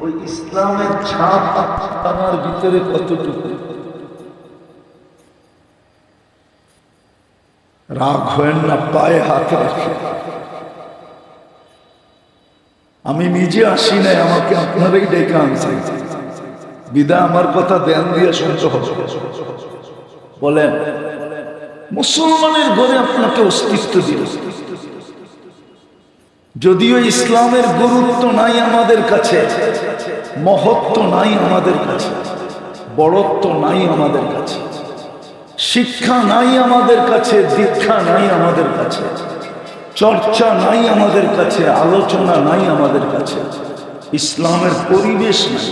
ওই ইসলামের ছাপ আমার ভিতরে কতটুকু? রাগ হয় না, পায়ে হাত রাখে আমি নিজে আসি নাই, আমাকে আপনারাই ডেকে আনছেন। বিদা, আমার কথা ধ্যান দিয়ে শুনতে হবে। বলেন, মুসলমানের ঘরে আপনাকে অস্তিত্ব দিল যদিও ইসলামের গুরুত্ব নাই আমাদের কাছে, মহত্ব নাই আমাদের কাছে, বড়ত্ব নাই আমাদের কাছে, শিক্ষা নাই আমাদের কাছে, দীক্ষা নাই আমাদের কাছে, চর্চা নাই আমাদের কাছে, আলোচনা নাই আমাদের কাছে, ইসলামের পরিবেশ নাই।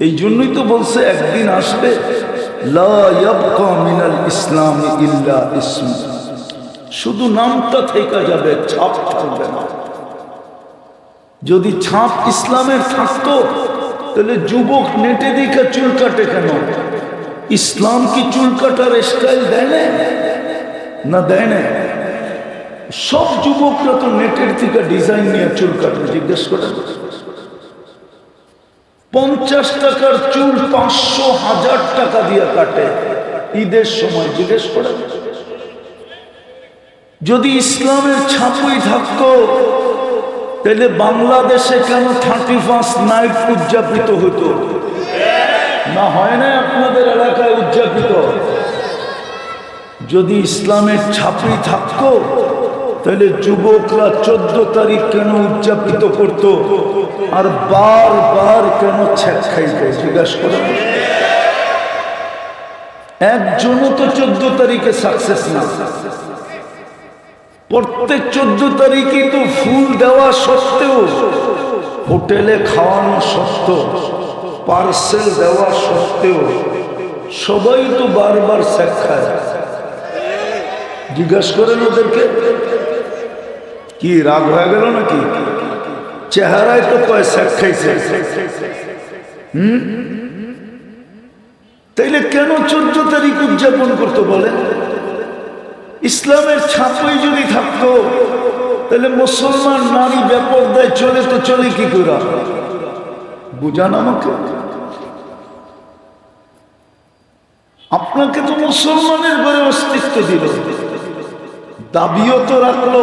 এই জন্যই তো বলছে, একদিন আসবে, লা ইসলাম ইল্লা ইসম শুধু নামটা থেকে যাবে ছাপ থাকবে না। যদি ছাপ ইসলামের থাকতো, তাহলে যুবক নেটে দিকে চুল কাটে কেন? ইসলাম কি চুল কাটার স্টাইল দেয় না না দেয় না সব যুবকরা তো নেটের থেকে ডিজাইন নিয়ে চুল কাটে জিজ্ঞেস করে পঞ্চাশ টাকার চুল পাঁচশো হাজার টাকা দিয়ে কাটে, ঈদের সময়, জিজ্ঞেস করে যদি ইসলামের ছাপুই থাকতো, তাহলে বাংলাদেশে কেন থার্টি ফার্স্ট নাইট উদযাপিত হতো? না হয় না আপনাদের এলাকায় উদযাপিত। যদি ইসলামের ছাপই থাকতো, তাহলে যুবকরা চোদ্দ তারিখ কেন উদযাপিত করত? আর বারবার কেন ছ্যাক খাইতে? জিজ্ঞাসা করে। একজনও তো চোদ্দ তারিখে সাকসেস না। প্রত্যেক চোদ্দ তারিখে তো ফুল দেওয়া সত্ত্বেও হোটেলে খাওয়ানো সত্ত্বেও, পার্সেল দেওয়া সত্ত্বেও সবাই তো বারবার স্যাক করেন ওদেরকে, কি রাগ হয়ে গেল নাকি? চেহারায় তো কয় স্যাক খাইছে। হুম? তাইলে কেন চোদ্দ তারিখ উদযাপন করতো বলে? ইসলামের ছাপই যদি থাকতো, তাহলে মুসলমান নারী ব্যাপকদায় চলে তো চলে কি করে? বুঝান আমাকে? আপনাকে তো মুসলমানের ঘরে অস্তিত্ব দিল। দাবিও তো রাখল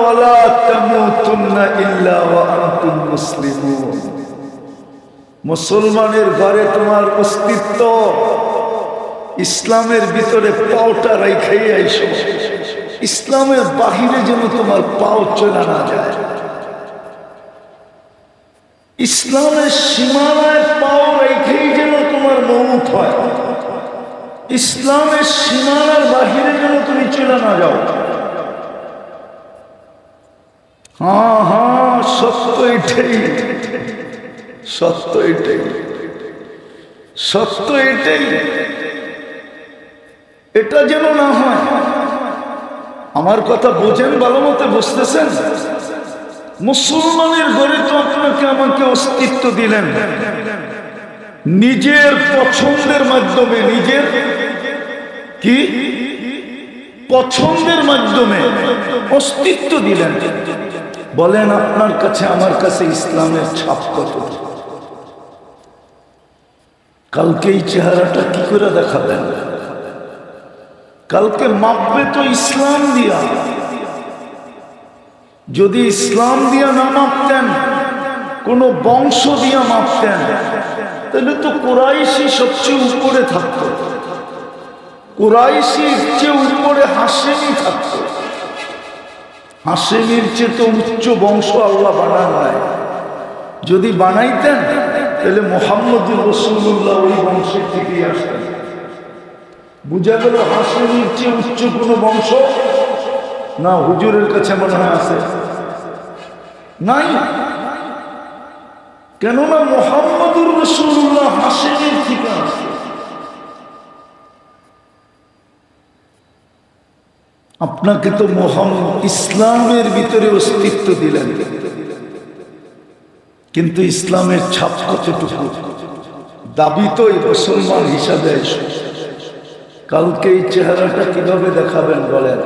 মুসলমানের ঘরে তোমার অস্তিত্ব, ইসলামের ভিতরে পাওটা রাইখাই আইসো। ইসলামের বাহিরে যেন তোমার পাও চলে না যায়। ইসলামের সীমানায় পাও রেখেই যেন তোমার মৌত হয়। ইসলামের সীমানার বাহিরে যেন তুমি চলে না যাও। হ্যাঁ হ্যাঁ সত্য এটাই। সত্য এটাই। সত্য এটাই। এটা যেন না হয়। আমার কথা বোঝেন, ভালো মতো বুঝতেছেন? মুসলমানের ঘরে তো আপনাকে আমাকে অস্তিত্ব দিলেন। নিজের পছন্দের মাধ্যমে, নিজের কি? পছন্দের মাধ্যমে অস্তিত্ব দিলেন। বলেন, আপনার কাছে, আমার কাছে ইসলামের ছাপ কত? কালকে এই চেহারাটা কি করে দেখাবেন? কালকে মাপবে তো ইসলাম দিয়া। যদি ইসলাম দিয়া না মাপতেন, কোনো বংশ দিয়া মাপতেন, তাহলে তো কোরাইশি সবচেয়ে উপরে থাকতো। কোরাইশির চেয়ে উপরে হাসেমি থাকতো। হাসেমির চেয়ে তো উচ্চ বংশ আল্লাহ বানান যদি বানাইতেন, তাহলে মোহাম্মদুর রসুল্লাহ ওই বংশের থেকেই আসতেন। বুঝা গেল হাসির চেয়ে উচ্চ কোনো বংশ? না, হুজুরের কাছে মনে হয় আছে। নাই। কেননা মোহাম্মদুর রসুল্লাহ হাসিনের আছে আপনাকে তো মোহাম্মদ ইসলামের ভিতরে অস্তিত্ব দিলেন। কিন্তু ইসলামের ছাপ কতটুকু? দাবি তো এই মুসলমান হিসাবে এসে কালকে এই চেহারাটা কীভাবে দেখাবেন বলেন?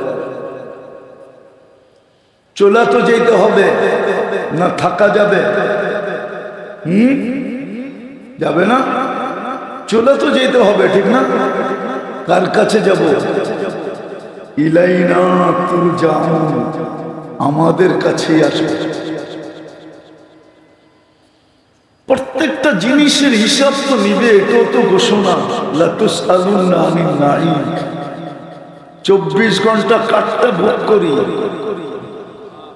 চলে তো যেতে হবে, না থাকা যাবে? যাবে না? চলে তো যেতে হবে, ঠিক না? কার কাছে যাব? ইলাইনা তুরজাউন আমাদের কাছেই আসবে। জিনিসের হিসাব তো নিবে, এটাও তো ঘোষণা। লাতুস আলুন নারী চব্বিশ ঘণ্টা কাঠটা ভোগ করি।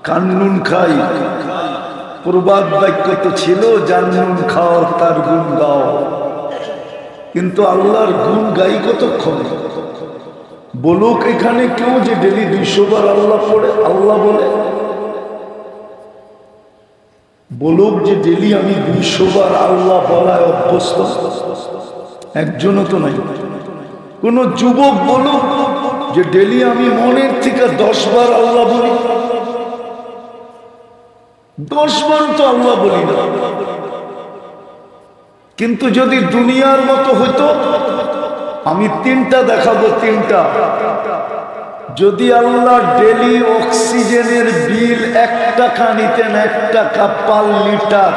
কান্নুন খাই। প্রবাদ বাক্য তো ছিল জান্নুন খাও তার গুণ গাও কিন্তু আল্লাহর গুণ গাই কতক্ষণ? বলুক এখানে কেউ যে ডেলি দুইশো বার আল্লাহ পড়ে, আল্লাহ বলে? বলুক যে ডেলি আমি দুইশো বার আল্লাহ বলায় অভ্যস্ত। একজনও তো নাই। কোন যুবক বলুক যে ডেলি আমি মনের থেকে দশ বার আল্লাহ বলি। দশ বার তো আল্লাহ বলি না। কিন্তু যদি দুনিয়ার মতো হইতো আমি তিনটা দেখাবো, তিনটা। যদি আল্লাহ ডেলি অক্সিজেনের বিল এক টাকা নিতেন এক টাকা পার লিটার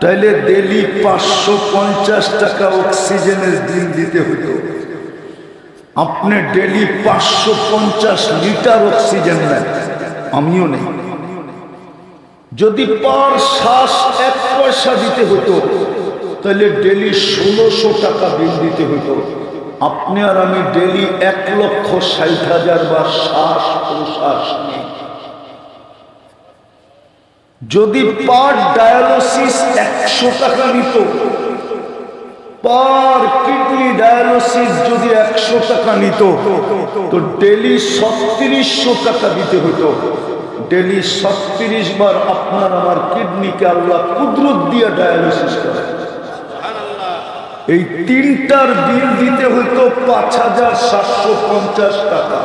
তাহলে ডেলি পাঁচশো পঞ্চাশ টাকা অক্সিজেনের বিল দিতে হতো আপনি ডেলি পাঁচশো পঞ্চাশ লিটার অক্সিজেন নেন, আমিও নেই। যদি পার শ্বাস এক পয়সা দিতে হতো তাহলে ডেলি ষোলোশো টাকা বিল দিতে হতো আপনি আর আমি ডেলি এক লক্ষ ষাট হাজার বার শ্বাস প্রশ্বাস যদি পার ডায়ালিসিস একশো টাকা নিত, পার কিডনি ডায়ালিসিস যদি একশো টাকা নিত, তো ডেলি ছত্রিশশো টাকা দিতে হতো। ডেলি ছত্রিশ বার আপনার আমার কিডনিকে আল্লাহ কুদরত দিয়ে ডায়ালিসিস করে এই তিনটার বিল দিতে হতো পাঁচ হাজার সাতশো পঞ্চাশ টাকা।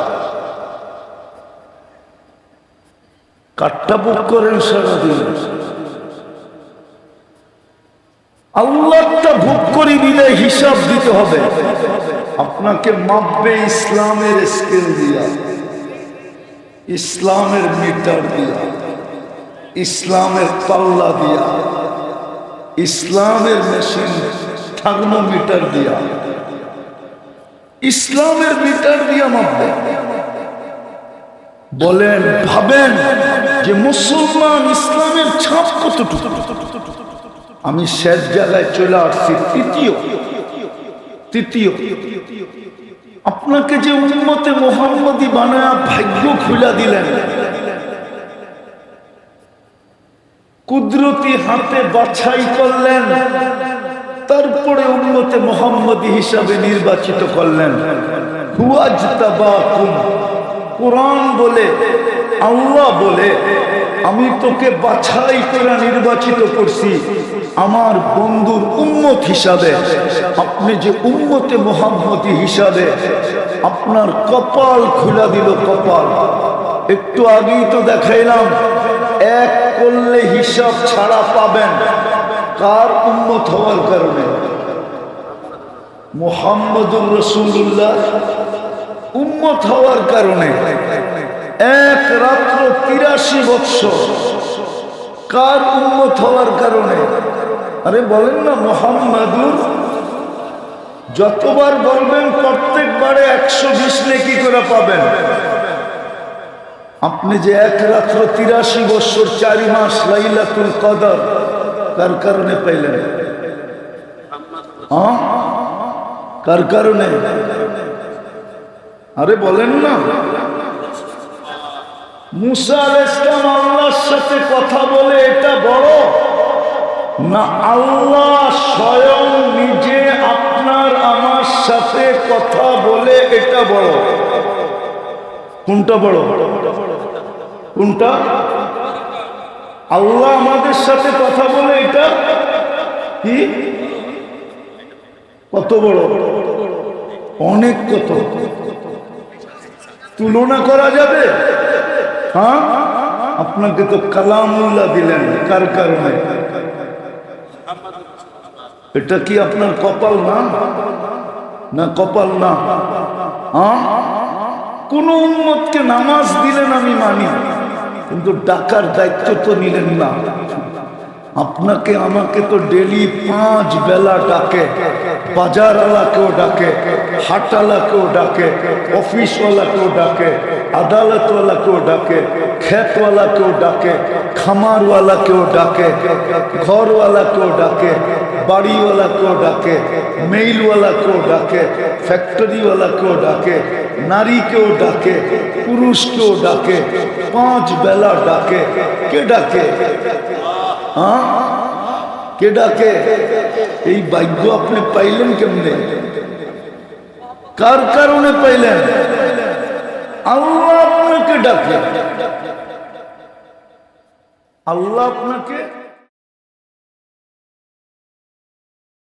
কাঠটা বুক করেন সারাদিন। আল্লাহটা ভোগ করে দিলে হিসাব দিতে হবে। আপনাকে মাপবে ইসলামের স্কেল দিয়া। ইসলামের মিটার দিয়া। ইসলামের পাল্লা দিয়া। ইসলামের মেশিন থার্মোমিটার দিয়া। ইসলামের মিটার দিয়া মাপবে। বলেন, ভাবেন যে মুসলমান ইসলামের ছাপ কতটুকু? আমি শেষ জায়গায় চলে আসছি, তৃতীয়। তৃতীয়। আপনাকে যে উন্মতে মোহাম্মদী বানায়া ভাগ্য খুলা দিলেন, কুদরতি হাতে বাছাই করলেন তারপরে উন্মতে মোহাম্মদী হিসাবে নির্বাচিত করলেন। কোরআন বলে, আল্লাহ বলে, আমি তোকে বাছাই করে নির্বাচিত করছি। আমার বন্ধুর উন্মত হিসাবে, আপনি যে উন্মতে মোহাম্মদী হিসাবে আপনার কপাল খুলা দিল কপাল। একটু আগেই তো দেখাইলাম, এক করলে হিসাব ছাড়া পাবেন। কার উন্মত হওয়ার কারণে? মোহাম্মদুর রসুল্লাহ উন্মত হওয়ার কারণে। এক রাত্র তিরাশি বৎসর কার উন্মত হওয়ার কারণে? আরে বলেন না, মোহাম্মদুর। যতবার বলবেন প্রত্যেকবারে একশো বিশ নেকি করে পাবেন। আপনি যে এক রাত্র তিরাশি বৎসর চারি মাস লাইলাতুল কদর কার কারণে পাইলেন? হ্যাঁ? কার কারণে? আরে বলেন না। মুসা আল ইসলাম আল্লাহর সাথে কথা বলে এটা বড়? না, আল্লাহ স্বয়ং নিজে আপনার আমার সাথে কথা বলে এটা বড়। কোনটা বড়? কোনটা? আল্লাহ আমাদের সাথে কথা বলে এটা কি? কত বড়? অনেক কত। তুলনা করা যাবে? হ্যাঁ? আপনাকে তো কালামুল্লাহ দিলেন, কার কারণে? এটা কি আপনার কপাল না? না, কপাল না। হ্যাঁ? কোন উন্মতকে নামাজ দিলেন আমি মানি। কিন্তু ডাকার দায়িত্ব তো নিলেন না। আপনাকে আমাকে তো ডেলি পাঁচ বেলা ডাকে বাজারওয়ালাকেও ডাকে হাটওয়ালাকেও ডাকে অফিসওয়ালাকেও ডাকে আদালতওয়ালাকেও ডাকে ক্ষেতওয়ালাকেও ডাকে খামারওয়ালাকেও ডাকে ঘরওয়ালাকেও ডাকে বাড়িওয়ালাকেও ডাকে মেইলওয়ালাকেও ডাকে ফ্যাক্টরিওয়ালাকেও ডাকে নারীকেও ডাকে পুরুষকেও ডাকে পাঁচ বেলা ডাকে কে ডাকে হ্যাঁ? কে ডাকে? এই ভাগ্য আপনি পাইলেন কেমনে? কার কারণে পাইলেন? আল্লাহ আপনাকে ডাকে। আল্লাহ আপনাকে